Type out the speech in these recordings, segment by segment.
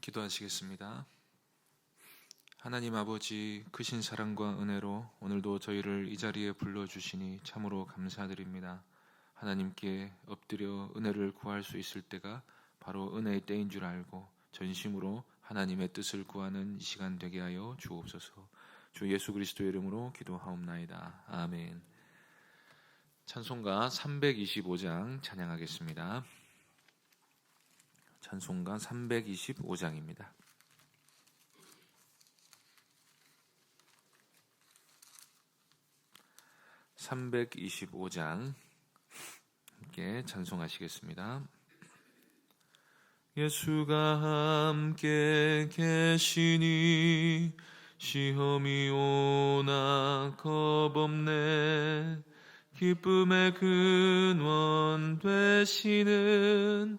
기도하시겠습니다. 하나님 아버지 크신 사랑과 은혜로 오늘도 저희를 이 자리에 불러주시니 참으로 감사드립니다. 하나님께 엎드려 은혜를 구할 수 있을 때가 바로 은혜의 때인 줄 알고 전심으로 하나님의 뜻을 구하는 이 시간 되게 하여 주옵소서. 주 예수 그리스도 이름으로 기도하옵나이다. 아멘. 찬송가 325장 찬양하겠습니다. 찬송가 325장입니다. 325장 함께 찬송하시겠습니다. 예수가 함께 계시니 시험이 오나 겁없네 기쁨의 근원 되시는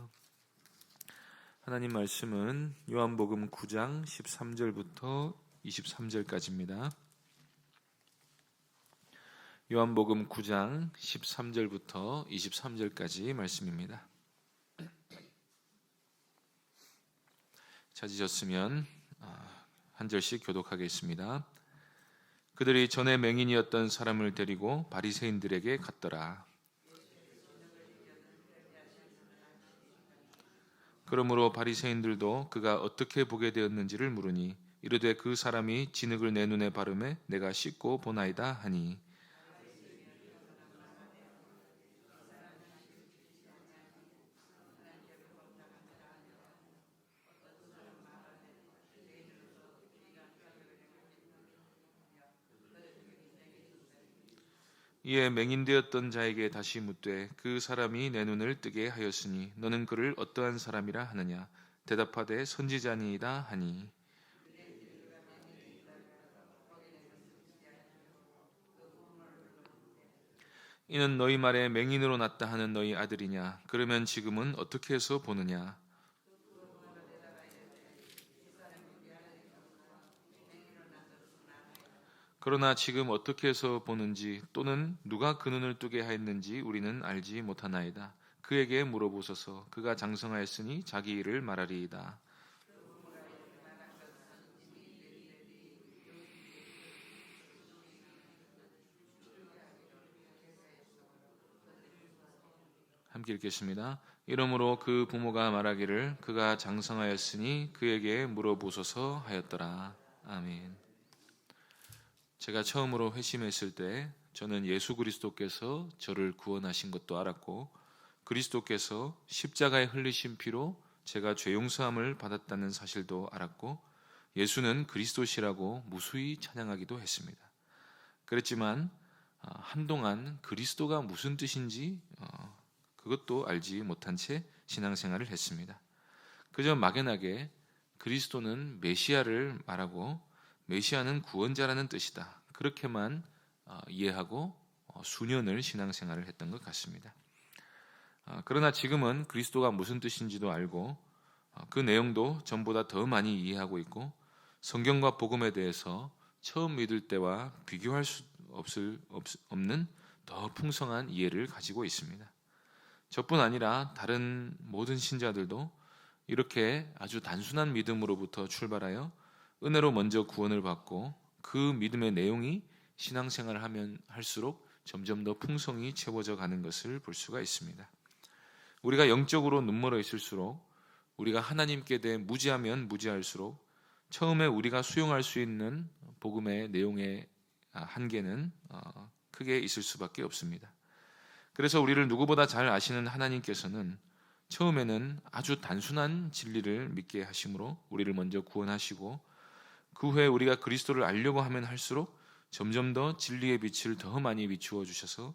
하나님 말씀은 요한복음 9장 13절부터 23절까지입니다. 요한복음 9장 13절부터 23절까지 말씀입니다. 찾으셨으면 아, 한 절씩 교독하겠습니다. 그들이 전에 맹인이었던 사람을 데리고 바리새인들에게 갔더라. 그러므로 바리새인들도 그가 어떻게 보게 되었는지를 물으니 이르되 그 사람이 진흙을 내 눈에 바르매 내가 씻고 보나이다 하니 이에 맹인되었던 자에게 다시 묻되 그 사람이 내 눈을 뜨게 하였으니 너는 그를 어떠한 사람이라 하느냐? 대답하되 선지자니이다 하니. 이는 너희 말에 맹인으로 났다 하는 너희 아들이냐? 그러면 지금은 어떻게 해서 보느냐 그러나 지금 어떻게 해서 보는지 또는 누가 그 눈을 뜨게 하였는지 우리는 알지 못하나이다. 그에게 물어보소서. 그가 장성하였으니 자기 일을 말하리이다. 함께 읽겠습니다. 이러므로 그 부모가 말하기를 그가 장성하였으니 그에게 물어보소서 하였더라. 아멘. 제가 처음으로 회심했을 때 저는 예수 그리스도께서 저를 구원하신 것도 알았고 그리스도께서 십자가에 흘리신 피로 제가 죄 용서함을 받았다는 사실도 알았고 예수는 그리스도시라고 무수히 찬양하기도 했습니다. 그랬지만 어, 한동안 그리스도가 무슨 뜻인지 어, 그것도 알지 못한 채 신앙생활을 했습니다. 그저 막연하게 그리스도는 메시아를 말하고 메시아는 구원자라는 뜻이다. 그렇게만 어, 이해하고 수년을 신앙생활을 했던 것 같습니다. 그러나 지금은 그리스도가 무슨 뜻인지도 알고 그 내용도 전보다 더 많이 이해하고 있고 성경과 복음에 대해서 처음 믿을 때와 비교할 수 없을 없는 더 풍성한 이해를 가지고 있습니다. 저뿐 아니라 다른 모든 신자들도 이렇게 아주 단순한 믿음으로부터 출발하여 은혜로 먼저 구원을 받고 그 믿음의 내용이 신앙생활을 하면 할수록 점점 더 풍성히 채워져 가는 것을 볼 수가 있습니다. 우리가 영적으로 눈멀어 있을수록 우리가 하나님께 대해 무지하면 무지할수록 처음에 우리가 수용할 수 있는 복음의 내용의 한계는 어, 크게 있을 수밖에 없습니다. 그래서 우리를 누구보다 잘 아시는 하나님께서는 처음에는 아주 단순한 진리를 믿게 하심으로 우리를 먼저 구원하시고 그 후에 우리가 그리스도를 알려고 하면 할수록 점점 더 진리의 빛을 더 많이 비추어 주셔서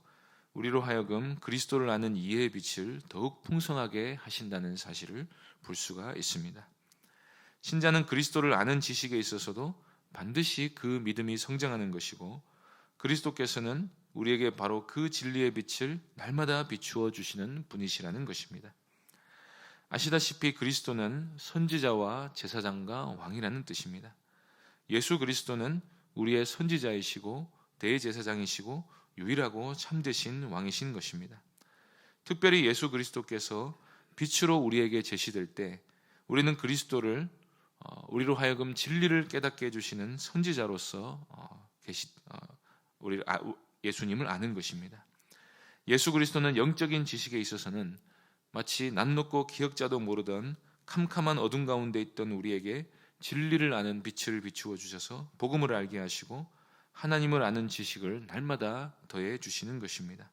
우리로 하여금 그리스도를 아는 이해의 빛을 더욱 풍성하게 하신다는 사실을 볼 수가 있습니다. 신자는 그리스도를 아는 지식에 있어서도 반드시 그 믿음이 성장하는 것이고 그리스도께서는 우리에게 바로 그 진리의 빛을 날마다 비추어 주시는 분이시라는 것입니다. 아시다시피 그리스도는 선지자와 제사장과 왕이라는 뜻입니다. 예수 그리스도는 우리의 선지자이시고 대제사장이시고 유일하고 참되신 왕이신 것입니다. 특별히 예수 그리스도께서 빛으로 우리에게 제시될 때 우리는 그리스도를 어, 우리로 하여금 진리를 깨닫게 해주시는 선지자로서 어, 우리 아, 예수님을 아는 것입니다. 예수 그리스도는 영적인 지식에 있어서는 마치 낯 높고 기억자도 모르던 캄캄한 어둠 가운데 있던 우리에게 진리를 아는 빛을 비추어 주셔서 복음을 알게 하시고 하나님을 아는 지식을 날마다 더해 주시는 것입니다.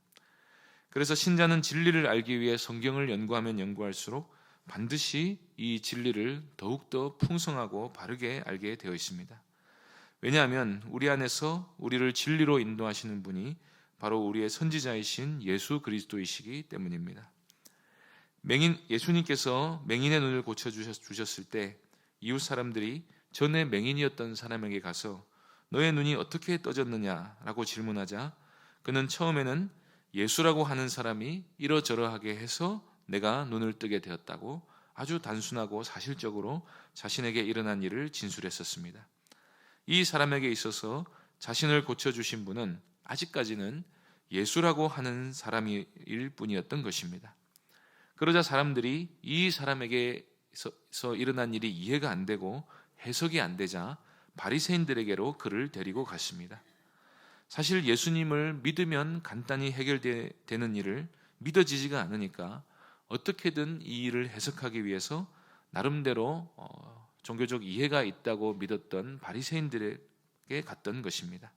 그래서 신자는 진리를 알기 위해 성경을 연구하면 연구할수록 반드시 이 진리를 더욱더 풍성하고 바르게 알게 되어 있습니다. 왜냐하면 우리 안에서 우리를 진리로 인도하시는 분이 바로 우리의 선지자이신 예수 그리스도이시기 때문입니다. 맹인 예수님께서 맹인의 눈을 고쳐 주셨을 때 이웃 사람들이 전에 맹인이었던 사람에게 가서 너의 눈이 어떻게 떠졌느냐라고 질문하자 그는 처음에는 예수라고 하는 사람이 이러저러하게 해서 내가 눈을 뜨게 되었다고 아주 단순하고 사실적으로 자신에게 일어난 일을 진술했었습니다. 이 사람에게 있어서 자신을 고쳐주신 분은 아직까지는 예수라고 하는 사람일 뿐이었던 것입니다. 그러자 사람들이 이 사람에게 서 일어난 일이 이해가 안 되고 해석이 안 되자 바리새인들에게로 그를 데리고 갔습니다. 사실 예수님을 믿으면 간단히 해결되는 일을 믿어지지가 않으니까 어떻게든 이 일을 해석하기 위해서 나름대로 어, 종교적 이해가 있다고 믿었던 바리새인들에게 갔던 것입니다.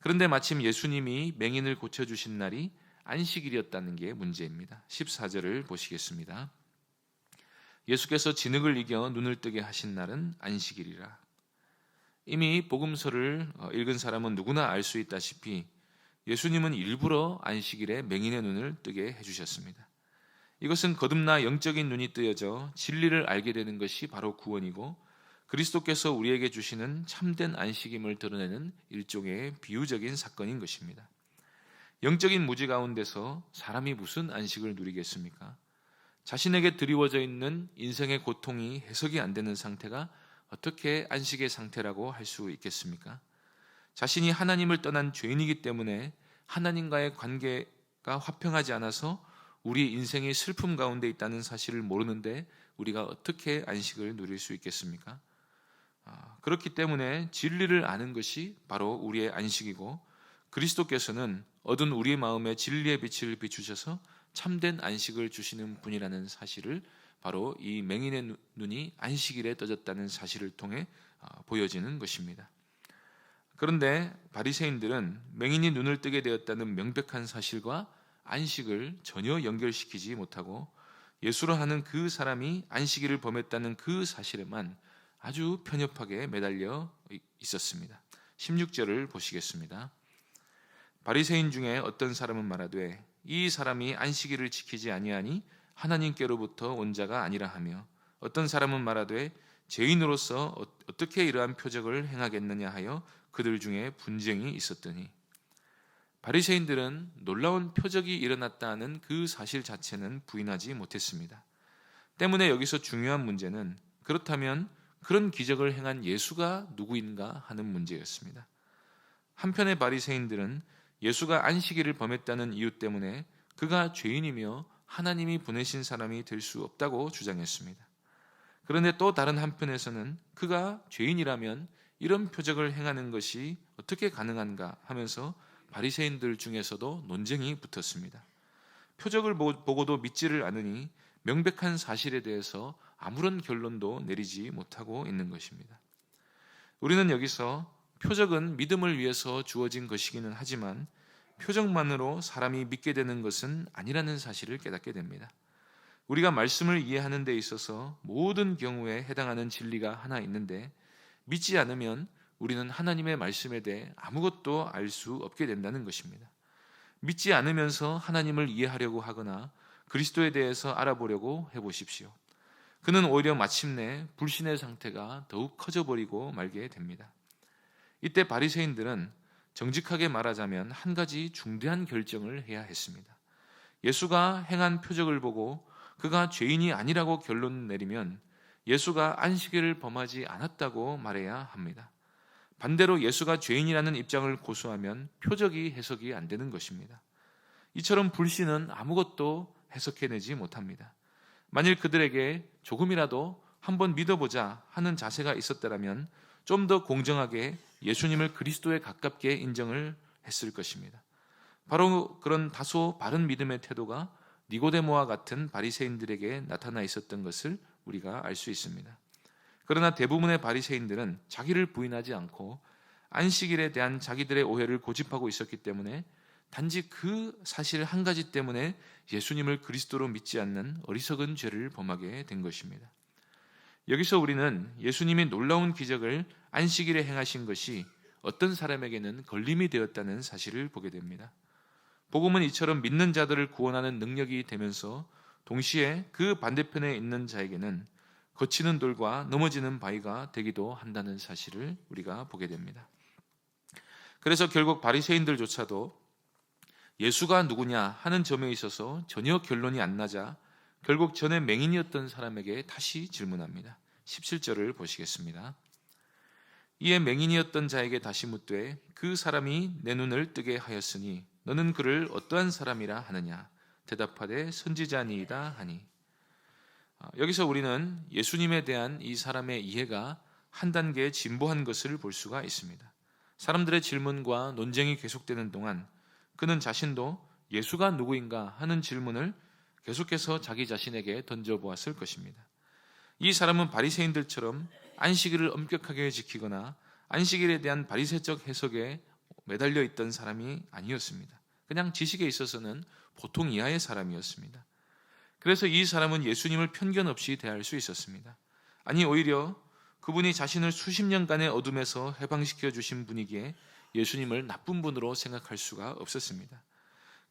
그런데 마침 예수님이 맹인을 고쳐 주신 날이 안식일이었다는 게 문제입니다. 14절을 보시겠습니다. 예수께서 진흙을 이겨 눈을 뜨게 하신 날은 안식일이라. 이미 복음서를 어, 읽은 사람은 누구나 알 수 있다시피 예수님은 일부러 안식일에 맹인의 눈을 뜨게 해주셨습니다. 이것은 거듭나 영적인 눈이 뜨여져 진리를 알게 되는 것이 바로 구원이고 그리스도께서 우리에게 주시는 참된 안식임을 드러내는 일종의 비유적인 사건인 것입니다. 영적인 무지 가운데서 사람이 무슨 안식을 누리겠습니까? 자신에게 드리워져 있는 인생의 고통이 해석이 안 되는 상태가 어떻게 안식의 상태라고 할 수 있겠습니까? 자신이 하나님을 떠난 죄인이기 때문에 하나님과의 관계가 화평하지 않아서 우리 인생이 슬픔 가운데 있다는 사실을 모르는데 우리가 어떻게 안식을 누릴 수 있겠습니까? 아, 그렇기 때문에 진리를 아는 것이 바로 우리의 안식이고 그리스도께서는 얻은 우리의 마음에 진리의 빛을 비추셔서 참된 안식을 주시는 분이라는 사실을 바로 이 맹인의 눈- 눈이 안식일에 떠졌다는 사실을 통해 아, 보여지는 것입니다. 그런데 바리새인들은 맹인이 눈을 뜨게 되었다는 명백한 사실과 안식을 전혀 연결시키지 못하고 예수로 하는 그 사람이 안식일을 범했다는 그 사실에만 아주 편협하게 매달려 있었습니다. 16절을 보시겠습니다. 바리새인 중에 어떤 사람은 말하되 이 사람이 안식일을 지키지 아니하니 하나님께로부터 온 자가 아니라 하며 어떤 사람은 말하되 죄인으로서 어- 어떻게 이러한 표적을 행하겠느냐 하여 그들 중에 분쟁이 있었더니 바리새인들은 놀라운 표적이 일어났다는 그 사실 자체는 부인하지 못했습니다. 때문에 여기서 중요한 문제는 그렇다면 그런 기적을 행한 예수가 누구인가 하는 문제였습니다. 한편의 바리새인들은 예수가 안식일을 범했다는 이유 때문에 그가 죄인이며 하나님이 보내신 사람이 될 수 없다고 주장했습니다. 그런데 또 다른 한편에서는 그가 죄인이라면 이런 표적을 행하는 것이 어떻게 가능한가 하면서 바리새인들 중에서도 논쟁이 붙었습니다. 표적을 보- 보고도 믿지를 않으니 명백한 사실에 대해서 아무런 결론도 내리지 못하고 있는 것입니다. 우리는 여기서 표적은 믿음을 위해서 주어진 것이기는 하지만 표적만으로 사람이 믿게 되는 것은 아니라는 사실을 깨닫게 됩니다. 우리가 말씀을 이해하는 데 있어서 모든 경우에 해당하는 진리가 하나 있는데 믿지 않으면 우리는 하나님의 말씀에 대해 아무것도 알 수 없게 된다는 것입니다. 믿지 않으면서 하나님을 이해하려고 하거나 그리스도에 대해서 알아보려고 해보십시오. 그는 오히려 마침내 불신의 상태가 더욱 커져버리고 말게 됩니다. 이때 바리새인들은 정직하게 말하자면 한 가지 중대한 결정을 해야 했습니다. 예수가 행한 표적을 보고 그가 죄인이 아니라고 결론 내리면 예수가 안식일을 범하지 않았다고 말해야 합니다. 반대로 예수가 죄인이라는 입장을 고수하면 표적이 해석이 안 되는 것입니다. 이처럼 불신은 아무것도 해석해내지 못합니다. 만일 그들에게 조금이라도 한번 믿어보자 하는 자세가 있었더라면 좀 더 공정하게 예수님을 그리스도에 가깝게 인정을 했을 것입니다. 바로 그런 다소 바른 믿음의 태도가 니고데모와 같은 바리새인들에게 나타나 있었던 것을 우리가 알 수 있습니다. 그러나 대부분의 바리새인들은 자기를 부인하지 않고 안식일에 대한 자기들의 오해를 고집하고 있었기 때문에 단지 그 사실 한 가지 때문에 예수님을 그리스도로 믿지 않는 어리석은 죄를 범하게 된 것입니다. 여기서 우리는 예수님이 놀라운 기적을 안식일에 행하신 것이 어떤 사람에게는 걸림이 되었다는 사실을 보게 됩니다. 복음은 이처럼 믿는 자들을 구원하는 능력이 되면서 동시에 그 반대편에 있는 자에게는 거치는 돌과 넘어지는 바위가 되기도 한다는 사실을 우리가 보게 됩니다. 그래서 결국 바리새인들조차도 예수가 누구냐 하는 점에 있어서 전혀 결론이 안 나자 결국 전에 맹인이었던 사람에게 다시 질문합니다. 17절을 보시겠습니다. 이에 맹인이었던 자에게 다시 묻되 그 사람이 내 눈을 뜨게 하였으니 너는 그를 어떠한 사람이라 하느냐 대답하되 선지자니이다 하니 아, 여기서 우리는 예수님에 대한 이 사람의 이해가 한 단계 진보한 것을 볼 수가 있습니다. 사람들의 질문과 논쟁이 계속되는 동안 그는 자신도 예수가 누구인가 하는 질문을 계속해서 자기 자신에게 던져보았을 것입니다. 이 사람은 바리새인들처럼 안식일을 엄격하게 지키거나 안식일에 대한 바리새적 해석에 매달려 있던 사람이 아니었습니다. 그냥 지식에 있어서는 보통 이하의 사람이었습니다. 그래서 이 사람은 예수님을 편견 없이 대할 수 있었습니다. 아니 오히려 그분이 자신을 수십 년간의 어둠에서 해방시켜 주신 분이기에 예수님을 나쁜 분으로 생각할 수가 없었습니다.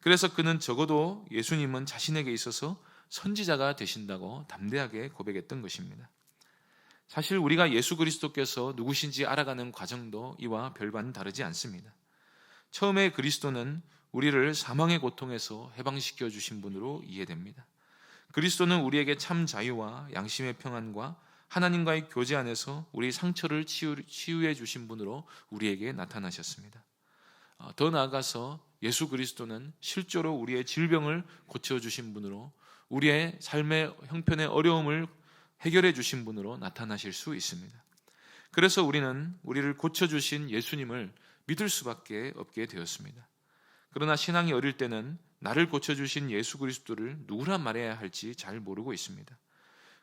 그래서 그는 적어도 예수님은 자신에게 있어서 선지자가 되신다고 담대하게 고백했던 것입니다. 사실 우리가 예수 그리스도께서 누구신지 알아가는 과정도 이와 별반 다르지 않습니다. 처음에 그리스도는 우리를 사망의 고통에서 해방시켜 주신 분으로 이해됩니다. 그리스도는 우리에게 참 자유와 양심의 평안과 하나님과의 교제 안에서 우리 상처를 치유, 해 주신 분으로 우리에게 나타나셨습니다. 어, 더 나아가서 예수 그리스도는 실제로 우리의 질병을 고쳐 주신 분으로 우리의 삶의 형편의 어려움을 해결해 주신 분으로 나타나실 수 있습니다. 그래서 우리는 우리를 고쳐 주신 예수님을 믿을 수밖에 없게 되었습니다. 그러나 신앙이 어릴 때는 나를 고쳐 주신 예수 그리스도를 누구라 말해야 할지 잘 모르고 있습니다.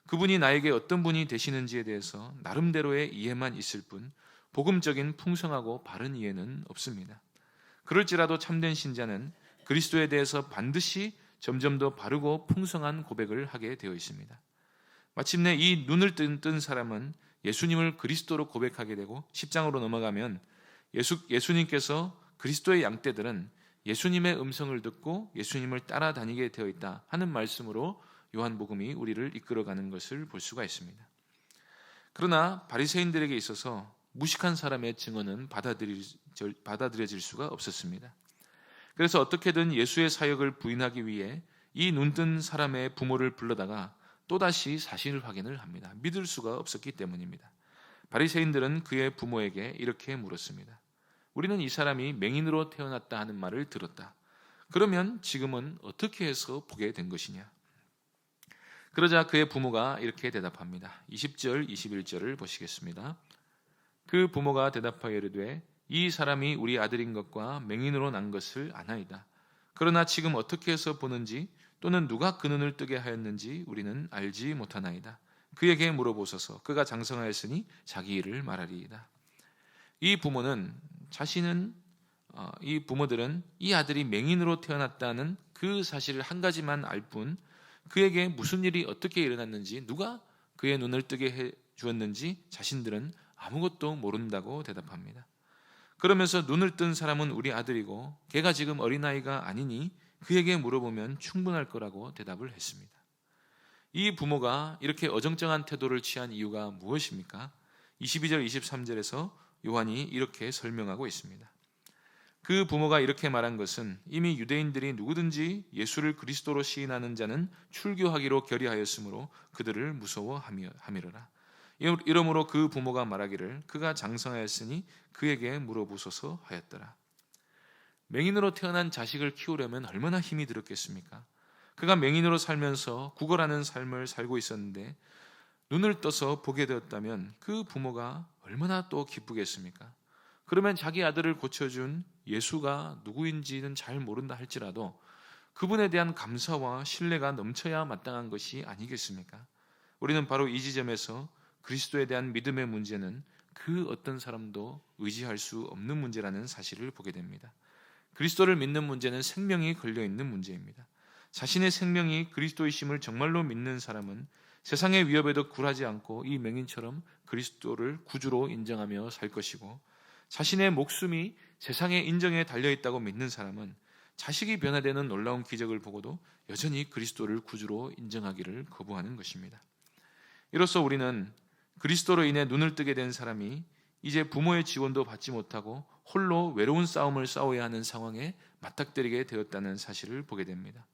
그분이 나에게 어떤 분이 되시는지에 대해서 나름대로의 이해만 있을 뿐 복음적인 풍성하고 바른 이해는 없습니다. 그럴지라도 참된 신자는 그리스도에 대해서 반드시 점점 더 바르고 풍성한 고백을 하게 되어 있습니다. 마침내 이 눈을 뜬, 뜬 사람은 예수님을 그리스도로 고백하게 되고 10장으로 넘어가면 예수, 예수님께서 그리스도의 양떼들은 예수님의 음성을 듣고 예수님을 따라다니게 되어 있다 하는 말씀으로 요한복음이 우리를 이끌어가는 것을 볼 수가 있습니다. 그러나 바리새인들에게 있어서 무식한 사람의 증언은 받아들여질 수가 없었습니다. 그래서 어떻게든 예수의 사역을 부인하기 위해 이 눈뜬 사람의 부모를 불러다가 또다시 사실 확인을 합니다. 믿을 수가 없었기 때문입니다. 바리새인들은 그의 부모에게 이렇게 물었습니다. 우리는 이 사람이 맹인으로 태어났다 하는 말을 들었다. 그러면 지금은 어떻게 해서 보게 된 것이냐? 그러자 그의 부모가 이렇게 대답합니다. 20절, 21절을 보시겠습니다. 그 부모가 대답하여 이르되 이 사람이 우리 아들인 것과 맹인으로 난 것을 아나이다. 그러나 지금 어떻게 해서 보는지 또는 누가 그 눈을 뜨게 하였는지 우리는 알지 못하나이다. 그에게 물어보소서. 그가 장성하였으니 자기 일을 말하리이다. 이 부모는 자신은 어, 이 부모들은 이 아들이 맹인으로 태어났다는 그 사실을 한 가지만 알 뿐 그에게 무슨 일이 어떻게 일어났는지 누가 그의 눈을 뜨게 해 주었는지 자신들은 아무것도 모른다고 대답합니다. 그러면서 눈을 뜬 사람은 우리 아들이고 걔가 지금 어린아이가 아니니 그에게 물어보면 충분할 거라고 대답을 했습니다. 이 부모가 이렇게 어정쩡한 태도를 취한 이유가 무엇입니까? 22절 23절에서 요한이 이렇게 설명하고 있습니다. 그 부모가 이렇게 말한 것은 이미 유대인들이 누구든지 예수를 그리스도로 시인하는 자는 출교하기로 결의하였으므로 그들을 무서워함이러라. 이러므로 그 부모가 말하기를 그가 장성하였으니 그에게 물어보소서 하였더라. 맹인으로 태어난 자식을 키우려면 얼마나 힘이 들었겠습니까? 그가 맹인으로 살면서 구걸하는 삶을 살고 있었는데 눈을 떠서 보게 되었다면 그 부모가 얼마나 또 기쁘겠습니까? 그러면 자기 아들을 고쳐준 예수가 누구인지는 잘 모른다 할지라도 그분에 대한 감사와 신뢰가 넘쳐야 마땅한 것이 아니겠습니까? 우리는 바로 이 지점에서 그리스도에 대한 믿음의 문제는 그 어떤 사람도 의지할 수 없는 문제라는 사실을 보게 됩니다. 그리스도를 믿는 문제는 생명이 걸려 있는 문제입니다. 자신의 생명이 그리스도이심을 정말로 믿는 사람은 세상의 위협에도 굴하지 않고 이 맹인처럼 그리스도를 구주로 인정하며 살 것이고 자신의 목숨이 세상의 인정에 달려 있다고 믿는 사람은 자식이 변화되는 놀라운 기적을 보고도 여전히 그리스도를 구주로 인정하기를 거부하는 것입니다. 이로써 우리는 그리스도로 인해 눈을 뜨게 된 사람이 이제 부모의 지원도 받지 못하고 홀로 외로운 싸움을 싸워야 하는 상황에 맞닥뜨리게 되었다는 사실을 보게 됩니다.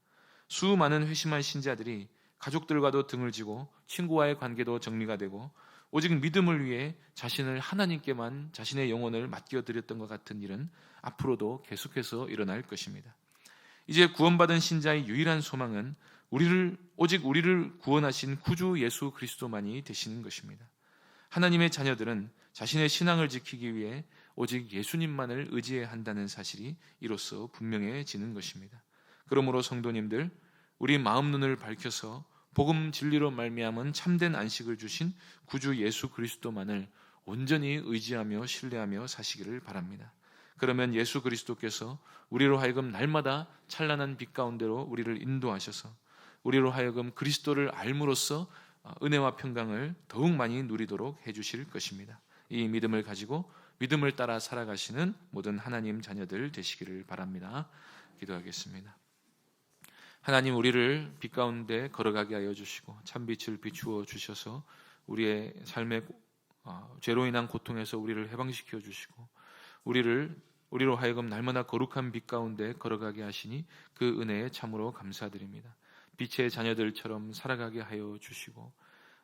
수많은 회심한 신자들이 가족들과도 등을 지고 친구와의 관계도 정리가 되고 오직 믿음을 위해 자신을 하나님께만 자신의 영혼을 맡겨드렸던 것 같은 일은 앞으로도 계속해서 일어날 것입니다. 이제 구원받은 신자의 유일한 소망은 우리를 오직 우리를 구원하신 구주 예수 그리스도만이 되시는 것입니다. 하나님의 자녀들은 자신의 신앙을 지키기 위해 오직 예수님만을 의지해야 한다는 사실이 이로써 분명해지는 것입니다. 그러므로 성도님들 우리 마음 눈을 밝혀서 복음 진리로 말미암은 참된 안식을 주신 구주 예수 그리스도만을 온전히 의지하며 신뢰하며 사시기를 바랍니다. 그러면 예수 그리스도께서 우리로 하여금 날마다 찬란한 빛 가운데로 우리를 인도하셔서 우리로 하여금 그리스도를 알므로써 은혜와 평강을 더욱 많이 누리도록 해 주실 것입니다. 이 믿음을 가지고 믿음을 따라 살아가시는 모든 하나님 자녀들 되시기를 바랍니다. 기도하겠습니다. 하나님 우리를 빛 가운데 걸어가게 하여 주시고 참빛을 비추어 주셔서 우리의 삶의 어, 죄로 인한 고통에서 우리를 해방시켜 주시고 우리를 우리로 하여금 날마다 거룩한 빛 가운데 걸어가게 하시니 그 은혜에 참으로 감사드립니다. 빛의 자녀들처럼 살아가게 하여 주시고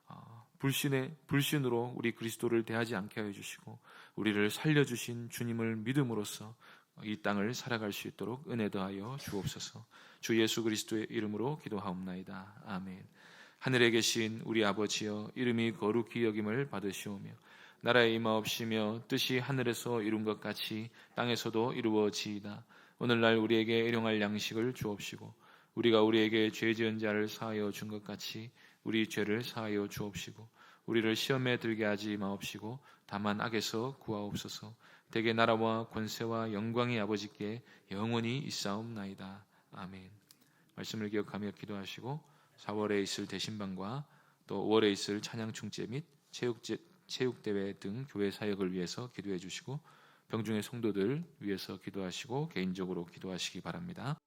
어, 불신의 불신으로 우리 그리스도를 대하지 않게 하여 주시고 우리를 살려 주신 주님을 믿음으로써 이 땅을 살아갈 수 있도록 은혜 더하여 주옵소서. 주 예수 그리스도의 이름으로 기도하옵나이다. 아멘. 하늘에 계신 우리 아버지여 이름이 거룩히 여김을 받으시오며 나라의 임하옵시며 뜻이 하늘에서 이룬 것 같이 땅에서도 이루어지이다. 오늘날 우리에게 일용할 양식을 주옵시고 우리가 우리에게 죄 지은 자를 사하여 준 것 같이 우리 죄를 사하여 주옵시고 우리를 시험에 들게 하지 마옵시고 다만 악에서 구하옵소서. 대개 나라와 권세와 영광이 아버지께 영원히 있사옵나이다. 아멘. 말씀을 기억하며 기도하시고 4월에 있을 대신방과 또 5월에 있을 찬양 충제 및 체육제, 체육대회 등 교회 사역을 위해서 기도해 주시고 병중의 성도들 위해서 기도하시고 개인적으로 기도하시기 바랍니다.